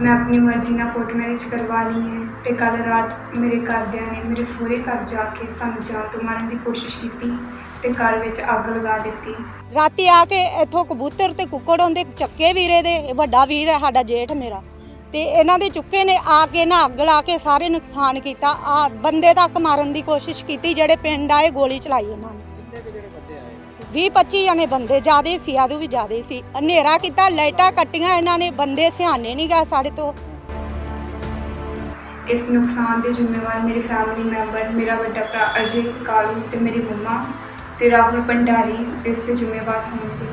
ਮੈਂ ਆਪਣੀ ਮਰਜ਼ੀ ਨਾਲ ਕੋਰਟ ਮੈਰਿਜ ਕਰਵਾ ਲਈ ਹੈ ਤੇ ਕੱਲ ਰਾਤ ਮੇਰੇ ਘਰਦਿਆਂ ਨੇ ਮੇਰੇ ਸਹੁਰੇ ਘਰ ਜਾ ਕੇ ਸਾਨੂੰ ਜਾਨ ਤੋਂ ਮਾਰਨ ਦੀ ਕੋਸ਼ਿਸ਼ ਕੀਤੀ ਤੇ ਘਰ ਵਿੱਚ ਅੱਗ ਲਗਾ ਦਿੱਤੀ। ਰਾਤੀ ਆ ਕੇ ਇੱਥੋਂ ਕਬੂਤਰ ਤੇ ਕੁੱਕੜ ਆਉਂਦੇ, ਚੱਕੇ ਵੀਰੇ ਦੇ, ਇਹ ਵੱਡਾ ਵੀਰ ਹੈ, ਸਾਡਾ ਜੇਠ ਮੇਰਾ। ਤੇ ਇਹਨਾਂ ਦੇ ਚੁੱਕੇ ਨੇ ਆ ਕੇ ਨਾ ਅੱਗ ਲਾ ਕੇ ਸਾਰੇ ਨੁਕਸਾਨ ਕੀਤਾ। ਆ ਬੰਦੇ ਤੱਕ ਮਾਰਨ ਦੀ ਕੋਸ਼ਿਸ਼ ਕੀਤੀ, ਜਿਹੜੇ ਪਿੰਡ ਆਏ, ਗੋਲੀ ਚਲਾਈ ਉਹਨਾਂ ਨੇ। 20 25 ਜਣੇ ਬੰਦੇ ਜ਼ਿਆਦੇ ਸੀ ਆਦੂ ਵੀ ਜ਼ਿਆਦੇ ਸੀ। ਹਨੇਰਾ ਕੀਤਾ ਲਾਈਟਾਂ ਕੱਟੀਆਂ ਇਹਨਾਂ ਨੇ ਬੰਦੇ ਸਿਆਣੇ ਨਹੀਂ ਗਏ ਸਾਡੇ ਤੋਂ। ਇਸ ਨੁਕਸਾਨ ਦੇ ਜ਼ਿੰਮੇਵਾਰ ਮੇਰੇ ਫੈਮਿਲੀ ਮੈਂਬਰ ਮੇਰਾ ਵੱਡਾ ਭਰਾ ਅਜੇ ਕਾਲੂ ਤੇ ਮੇਰੀ ਮੰਮਾ ਤੇ ਰਾਹੁਲ ਭੰਡਾਰੀ ਇਸ ਦੇ ਜ਼ਿੰਮੇਵਾਰ ਹੋਣਗੇ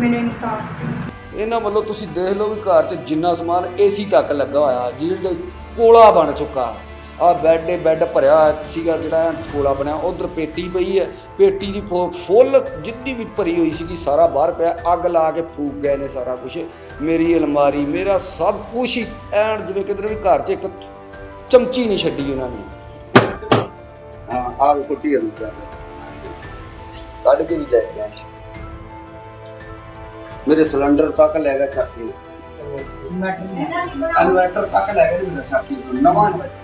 ਮੈਨੂੰ ਇਨਸਾਫ ਦਿਓ। ਇਹਨਾਂ ਵੱਲੋਂ ਤੁਸੀਂ ਦੇਖ ਲਓ ਵੀ ਘਰ 'ਚ ਜਿੰਨਾ ਸਮਾਨ ਏਸੀ ਤੱਕ ਲੱਗਾ ਹੋਇਆ ਜਿਹੜਾ ਕੋਲਾ ਬਣ ਚੁੱਕਾ। ਆ ਬੈੱਡ ਏ ਬੈੱਡ ਭਰਿਆ ਹੋਇਆ ਸੀਗਾ ਜਿਹੜਾ ਕੋਲਾ ਬਣਿਆ ਉਧਰ ਪੇਟੀ ਪਈ ਹੈ ਪੇਟੀ ਦੀ ਫੁੱਲ ਜਿੰਨੀ ਵੀ ਭਰੀ ਹੋਈ ਸੀਗੀ ਸਾਰਾ ਬਾਹਰ ਪਿਆ ਅੱਗ ਲਾ ਕੇ ਫੂਕ ਗਏ ਨੇ ਸਾਰਾ ਕੁਝ ਮੇਰੀ ਅਲਮਾਰੀ ਮੇਰਾ ਸਭ ਕੁਝ ਹੀ ਐਨ ਜਿਵੇਂ ਕਿਧਰ ਵੀ ਘਰ 'ਚ ਇੱਕ ਚਮਚੀ ਨਹੀਂ ਛੱਡੀ ਉਹਨਾਂ ਨੇ। ਹਾਂ ਆ ਵੀ ਕੁੱਟੀ ਅੰਦਰ ਕੱਢ ਕੇ ਵੀ ਲੈ ਗਏ ਮੇਰੇ ਸਿਲੰਡਰ ਤੱਕ ਲੈ ਗਿਆ ਚੱਕ ਕੇ ਇਨਵਰਟਰ ਤੱਕ ਲੈ ਗਿਆ ਮੇਰਾ ਚੱਕ ਕੇ ਨਵਾਂ ਇਨਵਰਟਰ।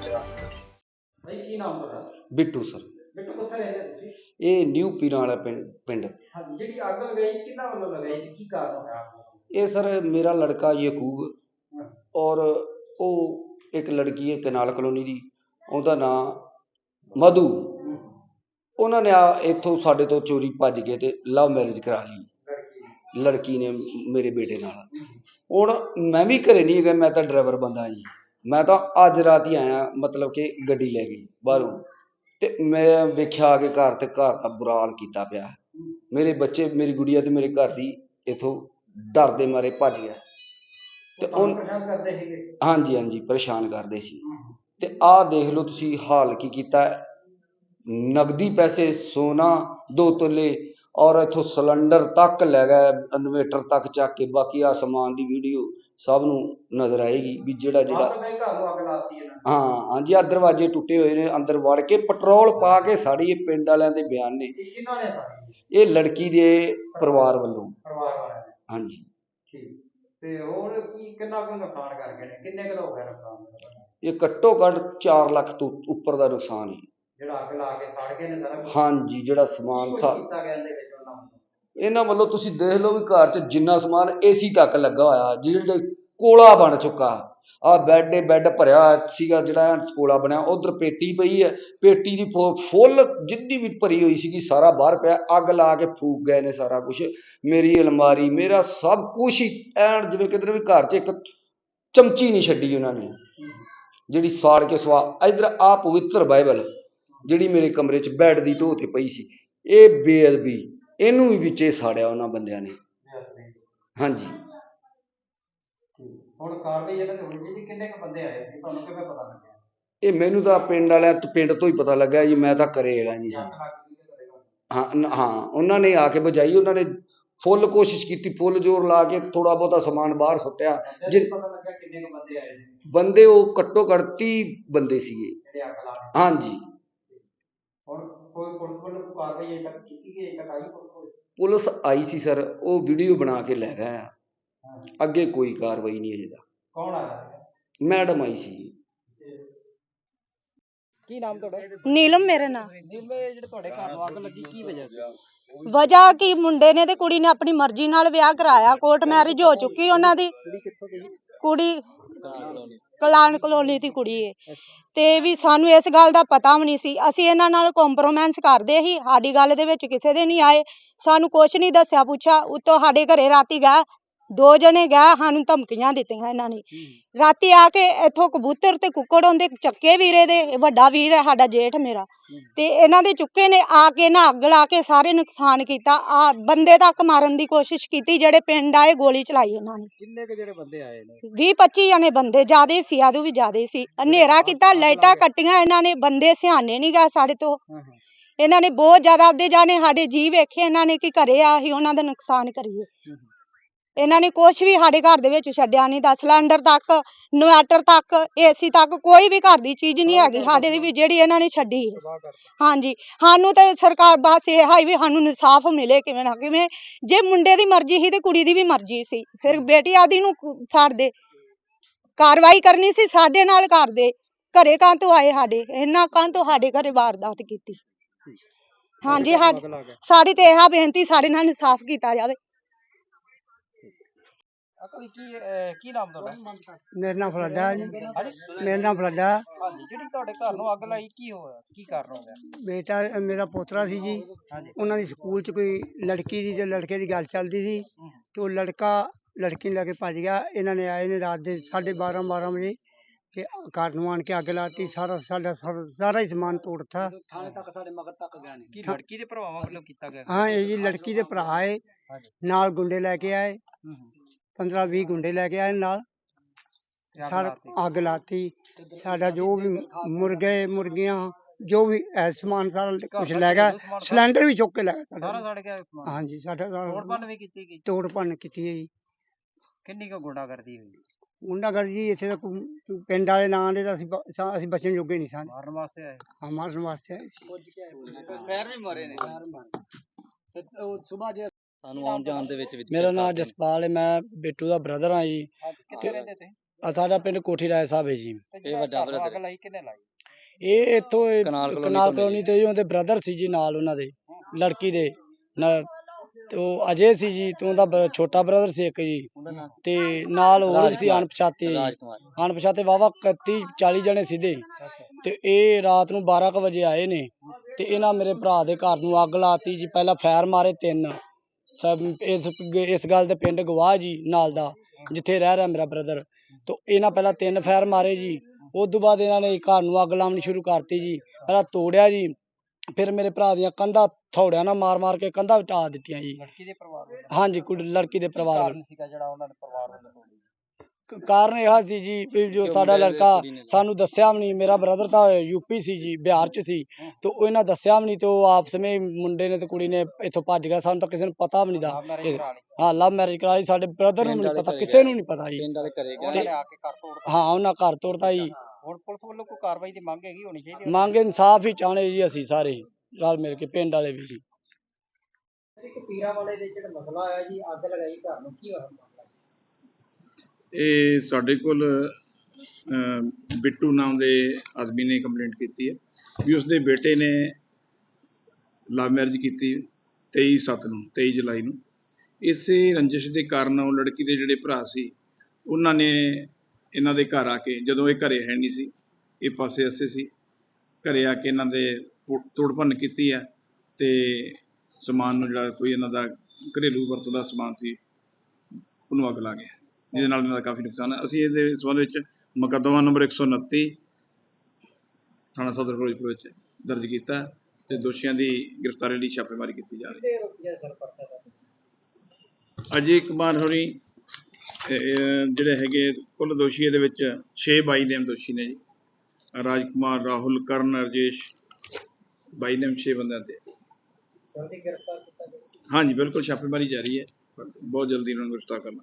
ਕੀ ਨਾਮ ਤੁਹਾਡਾ? ਬਿੱਟੂ ਸਰ। ਬਿੱਟੂ ਕਿੱਥੇ ਰਹਿੰਦੇ ਤੁਸੀਂ? ਇਹ ਨਿਊ ਪੀਰਾਂ ਵਾਲਾ ਪਿੰਡ ਪਿੰਡ। ਹਾਂਜੀ ਜਿਹੜੀ ਅੱਗ ਲਗਾਈ ਕਿਹਨਾਂ ਵੱਲੋਂ ਲਗਾਈ ਤੇ ਕੀ ਕਾਰਨ ਹੋਇਆ? ਇਹ ਸਰ ਮੇਰਾ ਲੜਕਾ ਯਕੂਬ ਔਰ ਉਹ ਇੱਕ ਲੜਕੀ ਹੈ ਕਨਾਲ ਕਲੋਨੀ ਦੀ ਉਹਦਾ ਨਾਂ ਮਧੂ। ਉਹਨਾਂ ਨੇ ਆ ਇੱਥੋਂ ਸਾਡੇ ਤੋਂ ਚੋਰੀ ਭੱਜ ਕੇ ਤੇ ਲਵ ਮੈਰਿਜ ਕਰਾ ਲਈ। ਲੜਕੀ ਲੜਕੀ ਨੇ ਮੇਰੇ ਬੇਟੇ ਨਾਲ। ਹੁਣ ਮੈਂ ਵੀ ਘਰੇ ਨਹੀਂ ਹੈਗਾ ਮੈਂ ਤਾਂ ਡਰਾਈਵਰ ਬੰਦਾ ਜੀ। ਮੈਂ ਤਾਂ ਅੱਜ ਰਾਤ ਹੀ ਆਇਆ ਮਤਲਬ ਕਿ ਗੱਡੀ ਲੈ ਗਈ ਬਾਹਰੋਂ। ਤੇ ਮੈਂ ਵੇਖਿਆ ਆ ਕੇ ਘਰ ਤੇ ਘਰ ਦਾ ਬੁਰਾ ਹਾਲ ਕੀਤਾ ਪਿਆ। ਮੇਰੇ ਬੱਚੇ ਮੇਰੀ ਗੁੜੀਆ ਤੇ ਮੇਰੇ ਘਰ ਦੀ ਇਥੋਂ ਡਰ ਦੇ ਮਾਰੇ ਭੱਜ ਗਿਆ। ਤੇ ਉਹ ਹਾਂਜੀ ਹਾਂਜੀ ਪਰੇਸ਼ਾਨ ਕਰਦੇ ਸੀ। ਤੇ ਆਹ ਦੇਖ ਲਓ ਤੁਸੀਂ ਹਾਲ ਕੀ ਕੀਤਾ। ਹੈ। ਨਗਦੀ ਪੈਸੇ ਸੋਨਾ ਦੋ ਤੋਲੇ ਔਰ ਇਥੋਂ ਸਿਲੰਡਰ ਤੱਕ ਲੈ ਗਏ ਇਨਵੇਟਰ ਤੱਕ ਚੱਕ ਕੇ ਬਾਕੀ ਆ ਸਮਾਨ ਦੀ ਵੀਡੀਓ ਸਭ ਨੂੰ ਨਜ਼ਰ ਆਏਗੀ ਵੀ ਜਿਹੜਾ ਜਿਹੜਾ। ਹਾਂ ਹਾਂਜੀ ਆ ਦਰਵਾਜ਼ੇ ਟੁੱਟੇ ਹੋਏ ਨੇ ਅੰਦਰ ਵੜ ਕੇ ਪੈਟਰੋਲ ਪਾ ਕੇ ਸਾੜੀ ਇਹ ਪਿੰਡ ਵਾਲਿਆਂ ਦੇ ਬਿਆਨ ਨੇ। ਇਹ ਕਿਹਨਾਂ ਨੇ ਸਾਰੀ ਇਹ ਲੜਕੀ ਦੇ ਪਰਿਵਾਰ ਵੱਲੋਂ। ਪਰਿਵਾਰ ਵਾਲਿਆਂ ਨੇ ਹਾਂਜੀ। ਠੀਕ। ਤੇ ਹੋਰ ਕੀ ਕਿੰਨਾ ਕੁ ਨੁਕਸਾਨ ਕਰ ਗਏ ਨੇ? ਕਿੰਨੇ ਕੁ ਦਾ ਹੋ ਨੁਕਸਾਨ ਇਹ ਘੱਟੋ ਘੱਟ 4 ਲੱਖ ਤੋਂ ਉੱਪਰ ਦਾ ਨੁਕਸਾਨ ਹੈ। ਜਿਹੜਾ ਅੱਗ ਲਾ ਕੇ ਸੜ ਗਏ ਨੇ ਸਾਰਾ ਕੁਛ? ਹਾਂਜੀ ਜਿਹੜਾ ਸਮਾਨ ਸਾ ਕੀਤਾ ਗਿਆ ਇਹਦੇ ਵਿੱਚ ਉਹਨਾਂ ਵੱਲੋਂ? ਇਹਨਾਂ ਵੱਲੋਂ ਤੁਸੀਂ ਦੇਖ ਲਓ ਵੀ ਘਰ 'ਚ ਜਿੰਨਾ ਸਮਾਨ ਏਸੀ ਤੱਕ ਲੱਗਾ ਹੋਇਆ ਜਿਹੜਾ ਕੋਲਾ ਬਣ ਚੁੱਕਾ। ਆ ਬੈੱਡ ਏ ਬੈੱਡ ਭਰਿਆ ਹੋਇਆ ਸੀਗਾ ਜਿਹੜਾ ਕੋਲਾ ਬਣਿਆ ਉਧਰ ਪੇਟੀ ਪਈ ਹੈ। ਪੇਟੀ ਦੀ ਫੁ- ਫੁੱਲ ਜਿੰਨੀ ਵੀ ਭਰੀ ਹੋਈ ਸੀਗੀ ਸਾਰਾ ਬਾਹਰ ਪਿਆ। ਅੱਗ ਲਾ ਕੇ ਫੂਕ ਗਏ ਨੇ ਸਾਰਾ ਕੁਝ ਮੇਰੀ ਅਲਮਾਰੀ ਮੇਰਾ ਸਭ ਕੁਝ ਹੀ ਐਨ ਜਿਵੇਂ ਕਿਧਰ ਵੀ ਘਰ 'ਚ ਇੱਕ ਚਮਚੀ ਨਹੀਂ ਛੱਡੀ ਉਹਨਾਂ ਨੇ। ਜਿਹੜੀ ਸਾੜ ਕੇ ਸਵਾ ਇਧਰ ਆ ਪਵਿੱਤਰ ਬਾਈਬਲ। ਜਿਹੜੀ ਮੇਰੇ ਕਮਰੇ 'ਚ ਬੈੱਡ ਦੀ ਢੋਹ ਤੇ ਪਈ ਸੀ ਇਹ ਬੇਅਦਬੀ ਇਹਨੂੰ ਵੀ ਵਿੱਚੇ ਸਾੜਿਆ ਉਹਨਾਂ ਬੰਦਿਆਂ ਨੇ। ਹਾਂਜੀ। ਠੀਕ। ਹੁਣ ਕਾਰਵਾਈ ਇਹਨਾਂ ਤੇ ਹੋਣੀ ਚਾਹੀਦੀ ਕਿੰਨੇ ਕੁ ਬੰਦੇ ਆਏ ਸੀ? ਤੁਹਾਨੂੰ ਕਿਵੇਂ ਪਤਾ ਲੱਗਿਆ? ਇਹ ਮੈਨੂੰ ਤਾਂ ਪਿੰਡ ਵਾਲਿਆਂ ਤੋਂ ਪਿੰਡ ਤੋਂ ਹੀ ਪਤਾ ਲੱਗਾ ਜੀ ਮੈਂ ਤਾਂ ਘਰੇ ਹੈਗਾ ਨਹੀਂ ਸੀ ਅੱਗ ਲੱਗ ਗਈ ਤੇ ਕਰੇਗਾ ਹਾਂ ਹਾਂ ਉਹਨਾਂ ਨੇ ਆ ਕੇ ਬੁਝਾਈ ਉਹਨਾਂ ਨੇ ਫੁੱਲ ਕੋਸ਼ਿਸ਼ ਕੀਤੀ ਫੁੱਲ ਜ਼ੋਰ ਲਾ ਕੇ ਥੋੜਾ ਬਹੁਤਾ ਸਮਾਨ ਬਾਹਰ ਸੁੱਟਿਆ। ਜੇ ਜੇ- ਪਤਾ ਲੱਗਿਆ ਕਿੰਨੇ ਕੁ ਬੰਦੇ ਆਏ ਬੰਦੇ ਉਹ ਘੱਟੋ ਘੱਟ 30 ਬੰਦੇ ਸੀਗੇ। ਹਾਂਜੀ। ਪੁਲਿਸ ਵੱਲੋਂ ਕੋਈ ਕਾਰਵਾਈ ਅਜੇ ਤੱਕ ਕੀਤੀ ਗਈ ਅਜੇ ਤੱਕ ਆਈ ਪੁਲਿਸ ਕੋਲ ਪੁਲਿਸ ਆਈ ਸੀ ਸਰ ਉਹ ਵੀਡੀਓ ਬਣਾ ਕੇ ਲੈ ਗਏ ਆ। ਹਾਂ। ਅੱਗੇ ਕੋਈ ਕਾਰਵਾਈ ਨਹੀਂ ਅਜੇ ਤੱਕ। ਕੌਣ ਆਇਆ ਸੀ? ਮੈਡਮ ਆਈ ਸੀ। ਕੀ ਨਾਮ ਤੁਹਾਡਾ? ਨੀਲਮ ਮੇਰੇ ਨਾਲ ਨੀਲੇ ਜਿਹੜੇ ਤੁਹਾਡੇ ਘਰ ਨੂੰ ਅੱਗ ਲੱਗੀ ਕੀ ਵਜ੍ਹਾ ਸੀ? ਵਜ੍ਹਾ ਕੀ? ਮੁੰਡੇ ਨੇ ਤੇ ਕੁੜੀ ਨੇ ਆਪਣੀ ਮਰਜ਼ੀ ਨਾਲ ਵਿਆਹ ਕਰਾਇਆ ਕੋਰਟ ਮੈਰਿਜ ਹੋ ਚੁੱਕੀ ਉਹਨਾਂ ਦੀ। ਕੁੜੀ ਕਿੱਥੋਂ ਗਈ ਕੁੜੀ ਕਲਾਨ ਕਲੋਨੀ ਦੀ ਕੁੜੀ ਏ। ਤੇ ਵੀ ਸਾਨੂੰ ਇਸ ਗੱਲ ਦਾ ਪਤਾ ਵੀ ਨਹੀਂ ਸੀ। ਅਸੀਂ ਇਹਨਾਂ ਨਾਲ ਕੰਪਰੋਮਾਈਜ਼ ਕਰਦੇ ਸੀ। ਸਾਡੀ ਗੱਲ ਦੇ ਵਿੱਚ ਕਿਸੇ ਦੇ ਨਹੀਂ ਆਏ। ਸਾਨੂੰ ਕੁਛ ਨਹੀਂ ਦੱਸਿਆ ਪੁੱਛਿਆ। ਉੱਤੋਂ ਸਾਡੇ ਘਰੇ ਰਾਤੀ ਗਏ ਦੋ ਜਣੇ ਗਏ ਸਾਨੂੰ ਧਮਕੀਆਂ ਦਿੱਤੀਆਂ ਇਹਨਾਂ ਨੇ। ਰਾਤੀ ਆ ਕੇ ਇੱਥੋਂ ਕਬੂਤਰ ਤੇ ਕੁੱਕੜ ਆਉਂਦੇ ਚੱਕੇ ਵੀਰੇ ਦੇ ਇਹ ਵੱਡਾ ਵੀਰ ਹੈ ਸਾਡਾ ਜੇਠ ਮੇਰਾ। ਤੇ ਇਹਨਾਂ ਦੇ ਚੁੱਕੇ ਨੇ ਆ ਕੇ ਨਾ ਅੱਗ ਲਾ ਕੇ ਸਾਰੇ ਨੁਕਸਾਨ ਕੀਤਾ। ਆ ਬੰਦੇ ਤੱਕ ਮਾਰਨ ਦੀ ਕੋਸ਼ਿਸ਼ ਕੀਤੀ ਜਿਹੜੇ ਪਿੰਡ ਆਏ ਗੋਲੀ ਚਲਾਈ ਉਹਨਾਂ ਨੇ। ਕਿੰਨੇ ਕੁ ਜਿਹੜੇ ਬੰਦੇ ਆਏ ਨੇ? 20 25 ਜਣੇ ਬੰਦੇ ਜ਼ਿਆਦੇ ਸੀ ਆਦੂ ਵੀ ਜ਼ਿਆਦੇ ਸੀ। ਹਨੇਰਾ ਕੀਤਾ ਲਾਈਟਾਂ ਕੱਟੀਆਂ ਇਹਨਾਂ ਨੇ ਬੰਦੇ ਸਿਆਣੇ ਨਹੀਂ ਗਏ ਸਾਡੇ ਤੋਂ। ਇਹਨਾਂ ਨੇ ਬਹੁਤ ਜ਼ਿਆਦਾ ਆਪਦੇ ਜਾਣੇ ਸਾਡੇ ਜੀ ਵੇਖੇ ਇਹਨਾਂ ਨੇ ਕਿ ਘਰੇ ਆ ਉਹਨਾਂ ਦਾ ਨੁਕਸਾਨ ਕਰੀਏ। ਇਹਨਾਂ ਨੇ ਕੁਛ ਵੀ ਸਾਡੇ ਘਰ ਦੇ ਵਿੱਚ ਛੱਡਿਆ ਨਹੀਂ ਦਾ ਸਿਲੰਡਰ ਤੱਕ ਇਨਵਰਟਰ ਤੱਕ ਏਸੀ ਤੱਕ ਕੋਈ ਵੀ ਘਰ ਦੀ ਚੀਜ਼ ਨਹੀਂ ਹੈਗੀ ਸਾਡੇ ਦੀ ਵੀ ਜਿਹੜੀ ਇਹਨਾਂ ਨੇ ਛੱਡੀ ਹੈ। ਹਾਂਜੀ ਸਾਨੂੰ ਤਾਂ ਸਰਕਾਰ ਬਸ ਇਹ ਹੈ ਵੀ ਸਾਨੂੰ ਇਨਸਾਫ ਮਿਲੇ ਕਿਵੇਂ ਨਾ ਕਿਵੇਂ ਜੇ ਮੁੰਡੇ ਦੀ ਮਰਜ਼ੀ ਸੀ ਤੇ ਕੁੜੀ ਦੀ ਵੀ ਮਰਜ਼ੀ ਸੀ ਫਿਰ ਬੇਟੀ ਆਦੀ ਨੂੰ ਫੜ ਦੇ। ਕਾਰਵਾਈ ਕਰਨੀ ਸੀ ਸਾਡੇ ਨਾਲ ਕਰਦੇ ਘਰੇ ਕਾਂ ਤੋਂ ਆਏ ਸਾਡੇ ਇਹਨਾਂ ਕਾਂ ਤੋਂ ਸਾਡੇ ਘਰੇ ਵਾਰਦਾਤ ਕੀਤੀ। ਹਾਂਜੀ ਸਾਡੀ ਸਾਡੀ ਤੇ ਇਹ ਬੇਨਤੀ ਸਾਡੇ ਨਾਲ ਇਨਸਾਫ ਕੀਤਾ ਜਾਵੇ। ਅਕਲ ਕੀ ਅਹ, ਕੀ ਨਾਮ ਤੁਹਾਡਾ? ਮੇਰਾ ਨਾਮ ਫਲਾਡਾ ਹੈ ਜੀ। ਹਾਂਜੀ? ਮੇਰਾ ਨਾਮ ਫਲਾਡਾ ਹੈ। ਹਾਂਜੀ ਜਿਹੜੀ ਤੁਹਾਡੇ ਘਰ ਨੂੰ ਅੱਗ ਲਾਈ ਕੀ ਹੋਇਆ? ਕੀ ਕਾਰਨ ਹੋ ਗਿਆ? ਬੇਟਾ ਅ, ਮੇਰਾ ਪੋਤਰਾ ਸੀ ਜੀ। ਹਾਂਜੀ। ਉਹਨਾਂ ਦੀ ਸਕੂਲ 'ਚ ਕੋਈ ਲੜਕੀ ਦੀ ਤੇ ਲੜਕੇ ਦੀ ਗੱਲ ਚੱਲਦੀ ਸੀ। ਹਮ। ਤੇ ਉਹ ਲੜਕਾ ਲੜਕੀ ਨੂੰ ਲੈ ਕੇ ਭੱਜ ਗਿਆ। ਇਹਨਾਂ ਨੇ ਆਏ ਨੇ ਰਾਤ ਦੇ 12:30 12 ਵਜੇ ਤੇ ਘਰ ਨੂੰ ਆਣ ਕੇ ਅੱਗ ਲਾਤੀ ਸਾਰਾ ਸਾਡਾ ਸਾਰਾ ਸਾਰਾ ਹੀ ਸਮਾਨ ਤੋੜਤਾ ਥਾਣੇ ਤੱਕ ਸਾਡੇ ਮਗਰ ਤੱਕ ਗਿਆ ਨਹੀਂ। ਕੀ ਲੜਕੀ ਦੇ ਭਰਾਵਾਂ ਵੱਲੋਂ ਕੀਤਾ ਗਿਆ? ਹਾਂ ਇਹ ਜੀ ਲੜਕੀ ਦੇ ਭਰਾ ਆਏ। ਹਾਂਜੀ। ਨਾਲ ਗੁੰਡੇ ਲੈ ਕੇ ਆਏ। 15 20 ਗੁੰਡੇ ਲੈ ਕੇ ਆਏ ਨਾਲ ਤੇ ਅੱਗ ਸਾਰਾ ਲਾਤੀ। ਅੱਗ ਲਾਤੀ ਸਾਡਾ ਜੋ ਵੀ ਮੁਰਗੇ ਮੁਰਗੀਆਂ ਜੋ ਵੀ ਐ ਸਮਾਨ ਸਾਰਾ ਕੁਝ ਦਾ ਲੈ ਗਿਆ ਘਰੇਲੂ ਸਮਾਨ ਸਿਲੰਡਰ ਵੀ ਚੁੱਕ ਕੇ ਲੈ ਗਿਆ ਸਾਰਾ ਸਾਡਾ ਸੜ ਗਿਆ ਸਮਾਨ ਹਾਂਜੀ ਸਾਡਾ ਤੋੜ ਸਾਰਾ ਭੰਨ ਵੀ ਕੀਤੀ ਗਈ ਤੋੜ ਭੰਨ ਕੀਤੀ ਹੈ ਜੀ ਕਿੰਨੀ ਕੁ ਗੁੰਡਾ ਕਰਦੀ ਹੋਈ ਗੁੰਡਾਗਰਦੀ ਜੀ ਇੱਥੇ ਤਾਂ ਕੋਈ ਪਿੰਡ ਵਾਲੇ ਨਾਂ ਦੇ ਤਾਂ ਅਸੀਂ ਬ- ਸਾ- ਅਸੀਂ ਬਚਣ ਜੋਗੇ ਨਹੀਂ ਸਾਂ ਮਾਰਨ ਵਾਸਤੇ ਆਏ ਹਾਂ ਮਾਰਨ ਵਾਸਤੇ ਆਏ ਸੀ। ਪੈਰ ਵੀ ਮਾਰੇ ਨੇ ਤੇ ਉਹ ਸਵੇਰ ਜੇ ਸਾਨੂੰ ਆਉਣ ਜਾਣ ਦੇ ਵਿੱਚ ਵੀ ਮੇਰਾ ਨਾਮ ਜਸਪਾਲ ਹੈ ਮੈਂ ਬਿੱਟੂ ਦਾ ਬ੍ਰਦਰ ਹਾਂ ਜੀ। ਕਿੱਥੇ ਰਹਿੰਦੇ ਤੇ? ਆ ਸਾਡਾ ਪਿੰਡ ਕੋਠੀ ਰਾਏ ਸਾਹਿਬ ਹੈ ਜੀ। ਇਹ ਵੱਡਾ ਅੱਗ brother ਲਾਈ ਕਿੰਨੇ ਲਾਈ ਇਹ ਇੱਥੋਂ ਇਹ ਕਨਾਲ ਕਲੋਨੀ ਤੋਂ ਜੀ ਉਹਦੇ ਬ੍ਰਦਰ ਸੀ ਜੀ ਨਾਲ ਉਹਨਾਂ ਦੇ ਲੜਕੀ ਦੇ ਨਾਲ। ਤੇ ਉਹ ਅਜੇ ਸੀ ਜੀ ਤੇ ਉਹਦਾ ਛੋਟਾ ਬ੍ਰਦਰ ਸੀ ਇੱਕ ਜੀ। ਤੇ ਨਾਲ ਹੋਰ ਸੀ। ਅਣਪਛਾਤੇ ਅਣਪਛਾਤੇ ਵਾਵਾ 31 40 ਜਣੇ ਸਿੱਧੇ ਤੇ ਇਹ ਰਾਤ ਨੂੰ 12 ਕੁ ਵਜੇ ਆਏ ਨੇ। ਤੇ ਇਹਨਾਂ ਮੇਰੇ ਭਰਾ ਦੇ ਘਰ ਨੂੰ ਅੱਗ ਲਾਤੀ ਜੀ ਪਹਿਲਾਂ ਫਾਇਰ ਮਾਰੇ ਤਿੰਨ। ਸਭ ਇਸ ਇਸ ਗੱਲ ਦੇ ਪਿੰਡ ਗਵਾਹ ਜੀ ਨਾਲ ਦਾ ਜਿੱਥੇ ਰਹਿ ਰਿਹਾ ਮੇਰਾ ਬ੍ਰਦਰ ਤੋਂ ਇਹਨਾਂ ਪਹਿਲਾਂ ਤਿੰਨ ਫਾਇਰ ਮਾਰੇ ਜੀ। ਉਸ ਤੋਂ ਬਾਅਦ ਇਹਨਾਂ ਨੇ ਘਰ ਨੂੰ ਅੱਗ ਲਾਉਣੀ ਸ਼ੁਰੂ ਕਰਤੀ ਜੀ। ਪਹਿਲਾਂ ਤੋੜਿਆ ਜੀ। ਫਿਰ ਮੇਰੇ ਭਰਾ ਦੀਆਂ ਕੰਧਾਂ ਥੋੜਿਆਂ ਨਾਲ ਮਾਰ ਮਾਰ ਕੇ ਕੰਧਾਂ ਢਾਹ ਦਿੱਤੀਆਂ ਜੀ। ਲੜਕੀ ਦੇ ਪਰਿਵਾਰ ਹਾਂਜੀ ਕੁੜੀ ਲੜਕੀ ਦੇ ਪਰਿਵਾਰ ਵੱਲ ਕਾਰਨ ਸੀਗਾ ਜਿਹੜਾ ਉਹਨਾਂ ਨੇ ਪਰਿਵਾਰ ਵੱਲੋਂ ਤੋੜੀ? ਕ- ਕਾਰਨ ਇਹ ਸੀ ਜੀ ਵੀ ਜੋ ਸਾਡਾ ਲੜਕਾ ਸਾਨੂੰ ਦੱਸਿਆ ਵੀ ਨਹੀਂ। ਮੇਰਾ ਬ੍ਰਦਰ ਤਾਂ ਯੂਪੀ ਸੀ ਜੀ ਬਿਹਾਰ ਚ ਸੀ। ਤੇ ਉਹ ਇਹਨਾਂ ਦੱਸਿਆ ਵੀ ਨਹੀਂ ਤੇ ਉਹ ਆਪਸ ਵਿੱਚ ਮੁੰਡੇ ਨੇ ਤੇ ਕੁੜੀ ਨੇ ਇੱਥੋਂ ਭੱਜ ਗਿਆ। ਸਾਨੂੰ ਤਾਂ ਕਿਸੇ ਨੂੰ ਪਤਾ ਵੀ ਨਹੀਂ ਦਾ। ਆਪ ਮੈਰਿਜ ਇਹ- ਕਰਾ ਲਈ। ਹਾਂ ਲਵ ਮੈਰਿਜ ਕਰਾਈ ਸਾਡੇ ਬ੍ਰਦਰ ਨੂੰ ਨਹੀਂ ਪਤਾ ਕਿਸੇ। ਨੂੰ ਨਹੀਂ ਪਤਾ ਜੀ। ਹਾਂ ਉਹਨਾਂ ਘਰ ਤੋੜਤਾ ਜੀ। ਹੁਣ ਪੁਲਿਸ ਵੱਲੋਂ ਕੋਈ ਕਾਰਵਾਈ ਦੀ ਮੰਗ ਹੈਗੀ ਹੋਣੀ ਚਾਹੀਦੀ ਮੰਗ ਇਨਸਾਫ ਹੀ ਚਾਹਣੇ ਜੀ ਅਸੀਂ ਸਾਰੇ ਰਲ ਮਿਲ ਕੇ ਪਿੰਡ ਵਾਲੇ ਵੀ ਜੀ। ਇੱਕ ਪੀਰਾਂ ਵਾਲੇ ਦੇ ਜਿਹੜਾ ਮਸਲਾ ਆਇਆ ਜੀ ਅੱਗ ਲਗਾਈ ਘਰ ਨੂੰ। ਕੀ ਹੋਇਆ? ਇਹ ਸਾਡੇ ਕੋਲ ਬਿੱਟੂ ਨਾਮ ਦੇ ਆਦਮੀ ਨੇ ਕੰਪਲੇਂਟ ਕੀਤੀ ਹੈ ਵੀ ਉਸਦੇ ਬੇਟੇ ਨੇ ਲਵ ਮੈਰਿਜ ਕੀਤੀ 23 ਸੱਤ ਨੂੰ 23 ਜੁਲਾਈ ਨੂੰ। ਇਸੇ ਰੰਜਿਸ਼ ਦੇ ਕਾਰਨ ਉਹ ਲੜਕੀ ਦੇ ਜਿਹੜੇ ਭਰਾ ਸੀ, ਉਹਨਾਂ ਨੇ ਇਹਨਾਂ ਦੇ ਘਰ ਆ ਕੇ, ਜਦੋਂ ਇਹ ਘਰੇ ਹੈ ਨਹੀਂ ਸੀ, ਇਹ ਪਾਸੇ ਅਸੇ ਸੀ, ਘਰੇ ਆ ਕੇ ਇਹਨਾਂ ਦੇ ਤੋੜ- ਤੋੜ ਭੰਨ ਕੀਤੀ ਹੈ ਤੇ ਸਮਾਨ ਨੂੰ ਜਿਹੜਾ ਕੋਈ ਇਹਨਾਂ ਦਾ ਘਰੇਲੂ ਵਰਤੋਂ ਦਾ ਸਮਾਨ ਸੀ, ਉਹਨੂੰ ਅੱਗ ਲਾ ਗਿਆ। ਜਿਹਦੇ ਨਾਲ ਇਹਨਾਂ ਦਾ ਕਾਫੀ ਨੁਕਸਾਨ ਹੈ। ਅਸੀਂ ਇਹਦੇ ਸੰਬੰਧ ਵਿੱਚ ਮੁਕੱਦਮਾ ਨੰਬਰ 129 ਥਾਣਾ ਸਦਰ ਫਿਰੋਜ਼ਪੁਰ ਵਿੱਚ ਦਰਜ ਕੀਤਾ ਹੈ ਤੇ ਦੋਸ਼ੀਆਂ ਦੀ ਗ੍ਰਿਫਤਾਰੀ ਲਈ ਛਾਪੇਮਾਰੀ ਕੀਤੀ ਜਾ ਰਹੀ ਹੈ। ਅਜੇ ਕੁਮਾਰ ਹੋਰੀ ਜਿਹੜੇ ਹੈਗੇ ਕੁੱਲ ਦੋਸ਼ੀ ਇਹਦੇ ਵਿੱਚ 6 ਬਾਈ ਨੇਮ ਦੋਸ਼ੀ ਨੇ ਜੀ। ਰਾਜ ਕੁਮਾਰ ਰਾਹੁਲ ਕਰਨ ਰਜੇਸ਼ ਬਾਈ ਨੇਮ 6 ਬੰਦਿਆਂ ਤੇ। ਹਾਂਜੀ ਬਿਲਕੁਲ ਛਾਪੇਮਾਰੀ ਜਾਰੀ ਹੈ। ਬਹੁਤ ਜਲਦੀ ਇਹਨਾਂ ਨੂੰ ਗ੍ਰਿਫਤਾਰ ਕਰਨਾ